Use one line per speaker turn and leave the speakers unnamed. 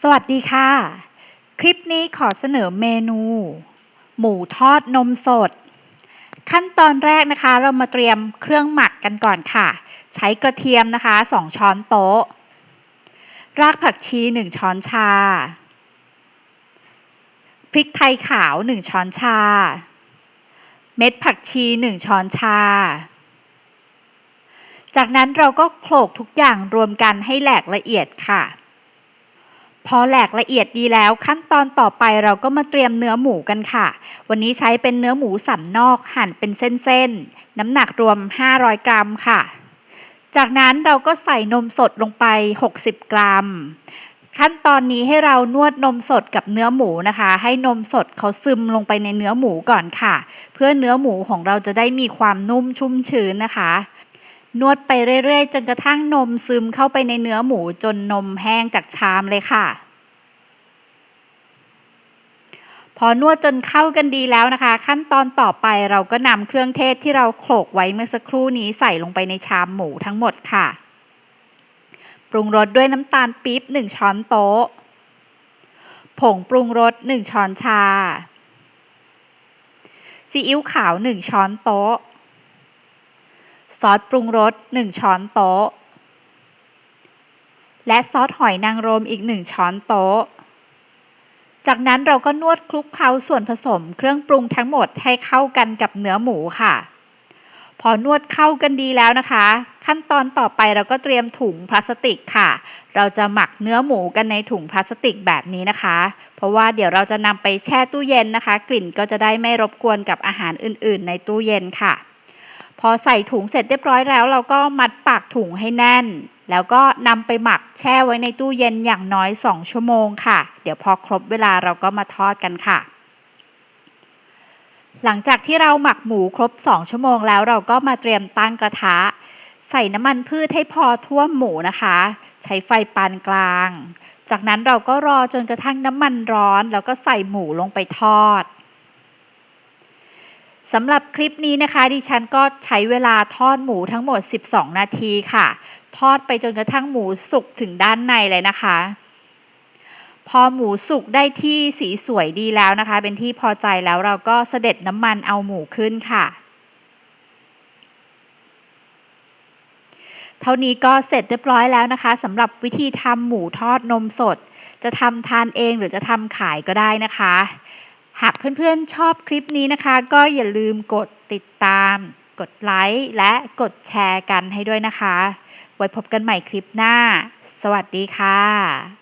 สวัสดีค่ะ คลิปนี้ขอเสนอเมนู หมูทอดนมสด ขั้นตอนแรกนะคะ เรามาเตรียมเครื่องหมักกันก่อนค่ะ ใช้กระเทียมนะคะ 2 ช้อนโต๊ะ รากผักชี 1 ช้อนชา พริกไทยขาว 1 ช้อนชา เม็ดผักชี 1 ช้อนชา จากนั้นเราก็โขลกทุกอย่างรวมกันให้แหลกละเอียดค่ะ พอแหลกละเอียดดีแล้วขั้นตอนต่อไปเราก็มาเตรียมเนื้อหมูกันค่ะ วันนี้ใช้เป็นเนื้อหมูสันนอกหั่นเป็นเส้นๆ น้ำหนักรวม 500 กรัมค่ะ จากนั้นเราก็ใส่นมสดลงไป 60 กรัม ขั้นตอนนี้ให้เรานวดนมสดกับเนื้อหมูนะคะ ให้นมสดเขาซึมลงไปในเนื้อหมูก่อนค่ะ เพื่อเนื้อหมูของเราจะได้มีความนุ่มชุ่มชื้นนะคะ นวดไปเรื่อยๆ จนกระทั่งนมซึมเข้าไปในเนื้อหมูจนนมแห้งจากชามเลยค่ะ พอนวดจนเข้ากันดีแล้วนะคะ ขั้นตอนต่อไปเราก็นำเครื่องเทศที่เราโขลกไว้เมื่อสักครู่นี้ใส่ลงไปในชามหมูทั้งหมดค่ะ ปรุงรสด้วยน้ำตาลปี๊บ 1 ช้อนโต๊ะ ผงปรุงรส 1 ช้อนชาซีอิ๊วขาว 1 ช้อนโต๊ะ ซอสปรุงรส 1 ช้อนโต๊ะ และซอสหอยนางรมอีก 1 ช้อนโต๊ะ จากนั้นเราก็นวดคลุกเคล้าส่วนผสมเครื่องปรุงทั้งหมดให้เข้ากันกับเนื้อหมูค่ะ พอนวดเข้ากันดีแล้วนะคะ ขั้นตอนต่อไปเราก็เตรียมถุงพลาสติกค่ะ เราจะหมักเนื้อหมูกันในถุงพลาสติกแบบนี้นะคะ เพราะว่าเดี๋ยวเราจะนำไปแช่ตู้เย็นนะคะ กลิ่นก็จะได้ไม่รบกวนกับอาหารอื่น ๆ ในตู้เย็นค่ะ พอใส่ถุงเสร็จเรียบร้อยแล้ว เราก็มัดปากถุงให้แน่น แล้วก็นำไปหมักแช่ไว้ในตู้เย็นอย่างน้อย 2 ชั่วโมงค่ะ เดี๋ยวพอครบเวลาเราก็มาทอดกันค่ะ หลังจากที่เราหมักหมูครบ 2 ชั่วโมงแล้วเราก็มาเตรียมตั้งกระทะ ใส่น้ำมันพืชให้พอท่วมหมูนะคะ ใช้ไฟปานกลาง จากนั้นเราก็รอจนกระทั่งน้ำมันร้อน แล้วก็ใส่หมูลงไปทอด สำหรับคลิปนี้นะคะ ดิฉันก็ใช้เวลาทอดหมูทั้งหมด 12 นาทีค่ะ ทอดไปจนกระทั่งหมูสุกถึงด้านในเลยนะคะ พอหมูสุกได้ที่สีสวยดีแล้วนะคะ เป็นที่พอใจแล้วเราก็เสด็จน้ำมันเอาหมูขึ้นค่ะ เท่านี้ก็เสร็จเรียบร้อยแล้วนะคะสำหรับวิธีทำหมูทอดนมสด จะทำทานเองหรือจะทำขายก็ได้นะคะ หากเพื่อนๆชอบคลิปนี้นะคะ ก็อย่าลืมกดติดตาม กดไลค์และกดแชร์กันให้ด้วยนะคะ ไว้พบกันใหม่คลิปหน้า สวัสดีค่ะ